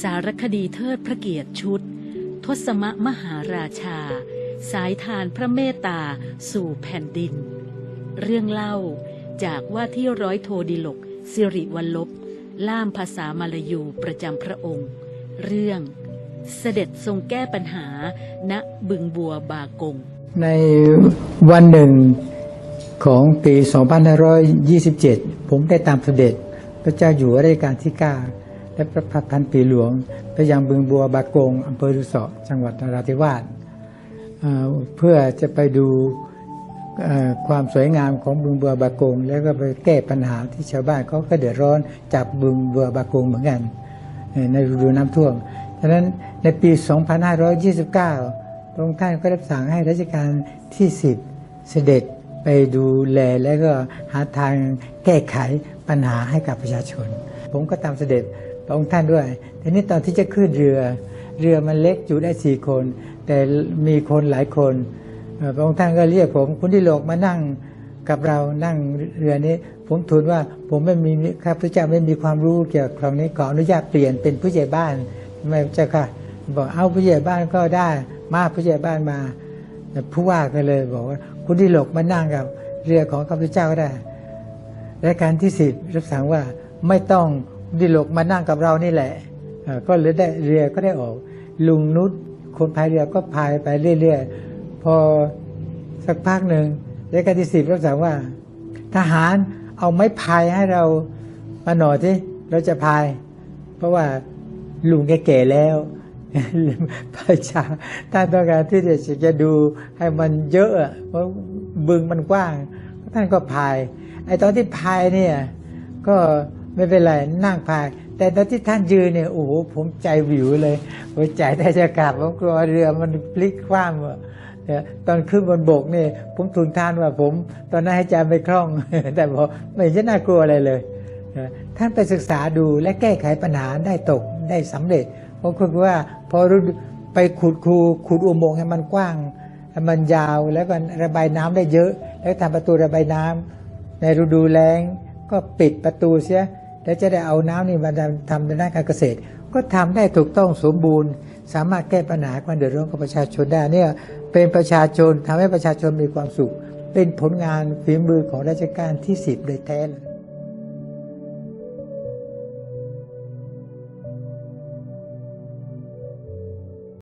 สารคดีเทิดพระเกียรติชุด ทศมมหาราชา สายทานพระเมตตาสู่แผ่นดิน เรื่องเล่าจากว่าที่ร้อยโทดิลกสิริวัลลบ ล่ามภาษามาลายูประจำพระองค์ เรื่องเสด็จทรงแก้ปัญหาณบึงบัวบากง ในวันหนึ่งของปี 2527 ผมได้ตามเสด็จพระเจ้าอยู่หัวรัชกาลที่ 9 และพระพักตร์พันปีหลวง ไปยังบึงบัวบากงอำเภอรุสอจังหวัดนราธิวาสเเพื่อจะไปดูความสวยงามของบึงบัวบากง แล้วก็ไปแก้ปัญหาที่ชาวบ้านเขาก็เดือดร้อนจากบึงบัวบากงเหมือนกัน ในฤดูน้ำท่วมฉะนั้นในปี 2529พระองค์ท่านก็รับสั่งให้รัชกาลที่ 10 เสด็จไปดูแลและก็หาทางแก้ไขปัญหาให้กับประชาชน ผมก็ตามเสด็จพระองค์ท่านด้วยทีนี้ตอนที่จะขึ้นเรือ เรือมันเล็กจุได้สี่คน แต่มีคนหลายคนพระองค์ท่านก็เรียกผมคุณที่โลกมานั่งกับเรานั่งเรือนี้ ผมทูลว่าผมไม่มีข้าพระเจ้าไม่มีความรู้เกี่ยวกับคราวนี้ขออนุญาตเปลี่ยนเป็นผู้ใหญ่บ้านไม่เจ้าค่ะบอกเอาผู้ใหญ่บ้านก็ได้มาผู้ใหญ่บ้านมาผู้ว่าก็เลยบอกว่า คุณที่หลกมานั่งกับเรือของข้าพเจ้าก็ได้รายการที่สิบรับสั่งว่า ไม่ต้องคุณที่หลกมานั่งกับเรานี่แหละก็เลยได้เรือก็ได้ออก ลุงนุชคนพายเรือก็พายไปเรื่อยๆ พอสักพักหนึ่งรายการที่สิบรับสั่งว่า ทหารเอาไม้พายให้เรามาหน่อยที่เราจะพาย เพราะว่าลุงแกแก่แล้วประชาท่านต้องการที่จะจะดูให้มันเยอะอะเพราะบึงมันกว้าง ท่านก็พาย ไอ้ตอนที่พายเนี่ยก็ ไม่เป็นไรนั่งพาย แต่ตอนที่ท่านยืนเนี่ยโอ้โหผมใจวิวเลยหัวใจแทบจะกลับผมกลัวเรือมันพลิกคว่ำอะเนี่ยตอนขึ้นบนบกเนี่ยผมทูลท่านว่าผม ตอนนั้นให้ใจไม่คล่อง แต่บอกไม่เห็นจะน่ากลัวอะไรเลยท่านไปศึกษาดูและแก้ไขปัญหาได้ตกได้สำเร็จเพราะคือว่าพอรู้ไปขุดคูขุดอุโมงค์ให้มันกว้างให้มันยาวแล้วก็ระบายน้ำได้เยอะ แล้วทำประตูระบายน้ำในฤดูแล้งก็ปิดประตูเสีย แล้วจะได้เอาน้ำนี่มาทำในด้านการเกษตร ก็ทำได้ถูกต้องสมบูรณ์ สามารถแก้ปัญหาความเดือดร้อนของประชาชนได้เนี่ยเป็นประชาชนทำให้ประชาชนมีความสุข เป็นผลงานฝีมือของราชการที่สิบโดยแท้เลย